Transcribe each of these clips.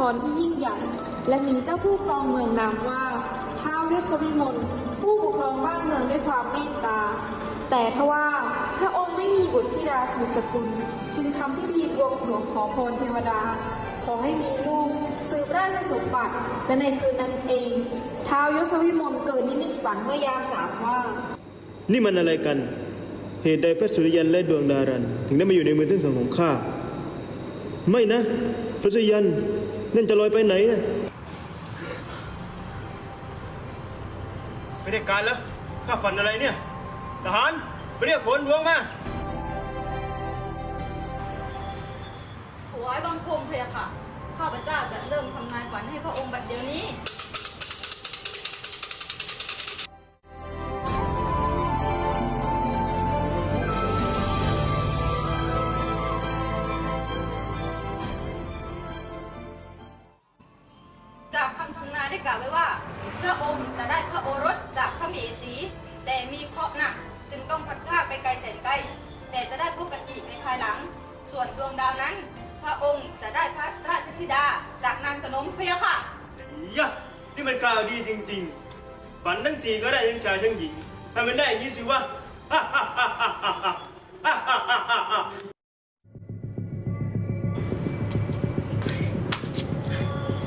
ครที่ยิ่งใหญ่ และมีเจ้าผู้ครองเมืองนามว่าท้าวยศวิมลผู้ปกครองบ้านเมืองด้วยความเมตตา แต่ทว่าพระองค์ไม่มีบุตรธิดาสืบสกุล จึงทำพิธีบวงสรวงขอพรเทวดา ขอให้มีลูกสืบราชสมบัติและในคืนนั้นเองท้าวยศวิมลเกิดนิมิตฝันเมื่อยามสามว่า นี่มันอะไรกัน เหตุใดพระสุริยันและดวงดารัน ถึงได้มาอยู่ในมือทั้งสองของข้า ไม่นะ พระสุริยัน นั่นจะลอยไปไหนนะไม่ได้การแล้วข้าฝันอะไรเนี่ย ทหารไปเรียกผลดวงมา ถวายบังคมพะยะค่ะ ข้าพเจ้าจะเริ่มทำนายฝันให้พระองค์บัดเดี๋ยวนี้ ได้กล่าวไว้ว่า พระองค์จะได้พระโอรสจากพระมเหสี แต่มีเคราะห์หนักจึงต้องพลัดพรากไปไกลแสนไกล แต่จะได้พบกันอีกในภายหลัง ส่วนดวงดาวนั้น พระองค์จะได้พระราชธิดาจากนางสนมพะยะค่ะยะนี่มันกล่าวดีจริงๆ ฝันทั้งจีก็ได้ทั้งชายทั้งหญิงทำมันได้อย่างนี้สิวะ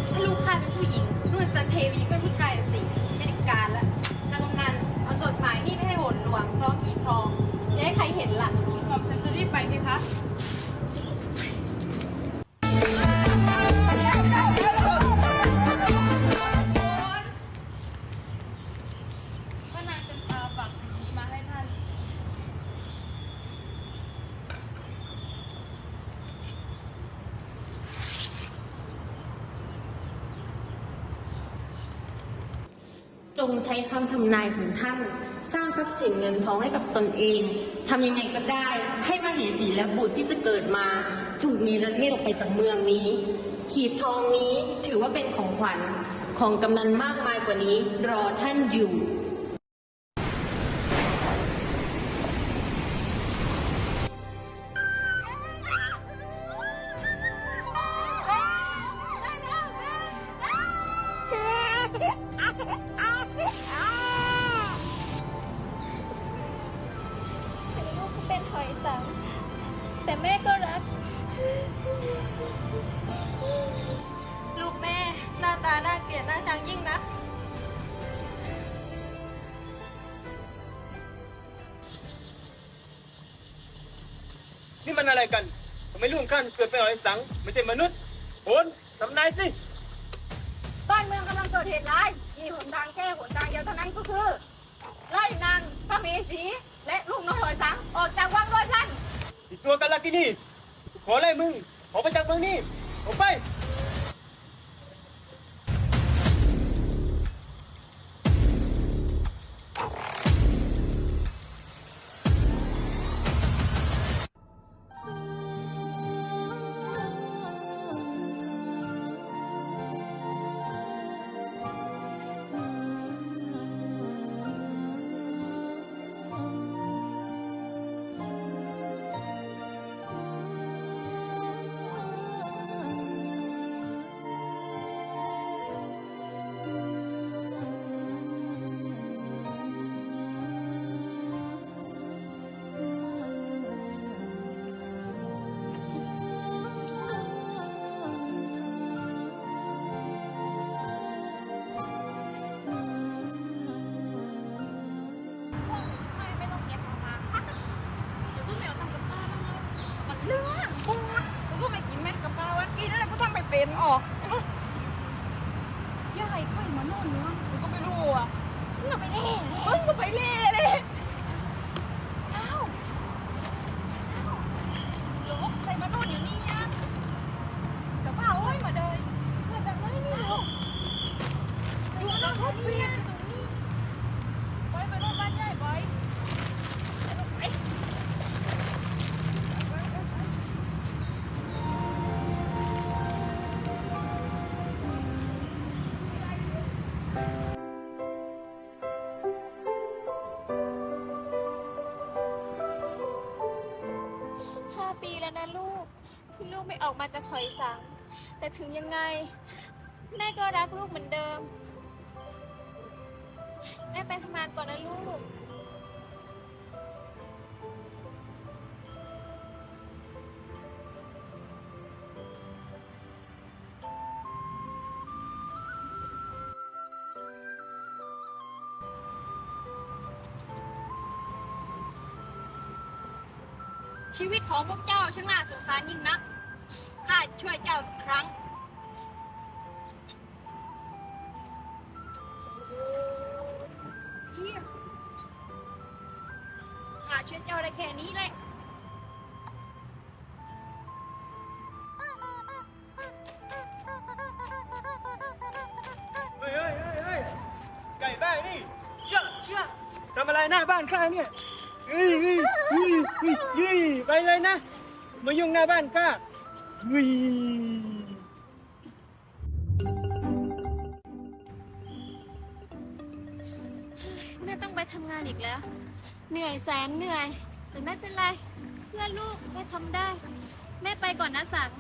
ถ้าลูกข้าเป็นผู้หญิง ให้โหนหลวงพร้อมหีบพร้อมอย่าให้ใครเห็นล่ะหม่อมฉันจะรีบไปไหมคะพระนางจำปาฝากสิ่งนี้มาให้ท่านจงใช้คำทำนายของท่าน สร้างทรัพย์สินเงินทองให้กับตนเองทำยังไงก็ได้ ให้มเหสีและบุตรที่จะเกิดมา ถูกนิรเทศออกไปจากเมืองนี้ ขีบทองนี้ถือว่าเป็นของขวัญของกำนันมากมายกว่านี้ รอท่านอยู่ ก็รัก ลูกแม่ หน้าตาน่าเกลียดน่าชังยิ่งนะนี่มันอะไรกันทำไมลูกข้านเกิดเป็นหอยสัง ไม่ใช่มนุษย์โหนทำนายสิบ้านเมืองกำลังเกิดเหตุร้ายมีหนทางแก้หนทางเดียวเท่านั้นก็คือ ไล่นางพระเมสีและลูกน้อยหอยสัง ออกจากวังด้วยท่าน ติดตัวกันละที่นี่ขอไล่มึง ขอไปจากเมืองนี้ออกไป น่นเนาะก็ไม่รู้อะมึงก็ไปเล่มึงก็ไปเล่ กที่ลูกไม่ออกมาจากหอยสั่งแต่แต่ถึงยังไง แม่ก็รักลูกเหมือนเดิม แม่ไปทำงานก่อนนะลูก ชีวิตของพวกเจ้าช่างน่าสงสารยิ่งนัก ข้าช่วยเจ้าสักครั้งเยี่ยมข้าช่วยเจ้าได้แค่นี้เลยเฮ้ยเฮ้ยเฮ้ยเฮ้ยไก่บ้านี่เชื่อเชื่อทำอะไรหน้าบ้านข้าเนี่ยเฮ้ยเฮ้ยเฮ้ยเฮ้ยเฮ้ยไปเลยนะ มายุ่งหน้าบ้านข้าเฮ้ย แม่ต้องไปทำงานอีกแล้ว เหนื่อยแสนเหนื่อย แต่ไม่เป็นไร เพื่อลูกแม่ทำได้ แม่ไปก่อนนะสัง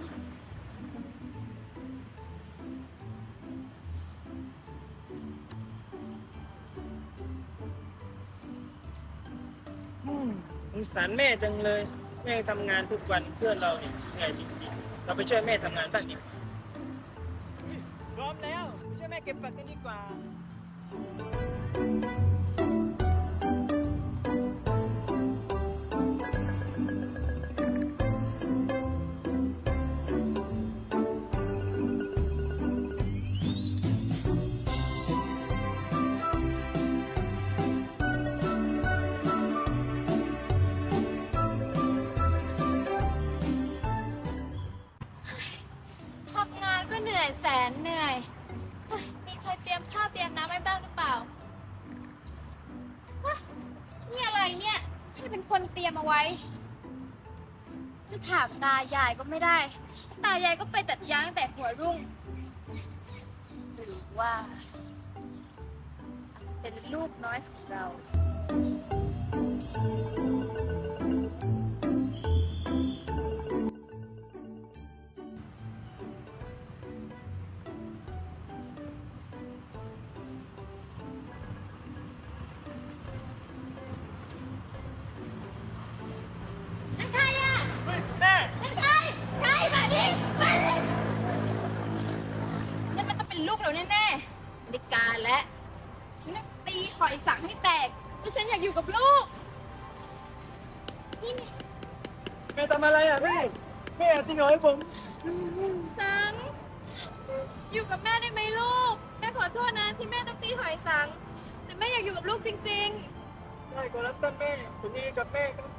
อืมสงสารแม่จังเลย แม่ทำงานทุกวันเพื่อเราเนี่ยเหนื่อยจริงๆ เราไปช่วยแม่ทำงานบ้างดีกว่าพร้อมแล้วไปช่วยแม่เก็บผักกันดีกว่า เป็นคนเตรียมเอาไว้ จะถามตายายก็ไม่ได้ ตายายก็ไปตัดยางตั้งแต่หัวรุ่ง หรือว่าอาจจะเป็นลูกน้อยของเรา แม่ทำอะไรอะแม่แม่ทิ้งเอาให้ผมสัง อยู่กับแม่ได้ไหมลูก แม่ขอโทษนะที่แม่ต้องตีหอยสัง แต่แม่อยากอยู่กับลูกจริง ๆ ได้ก็รับท่านแม่ผมยินดีกับแม่ครับ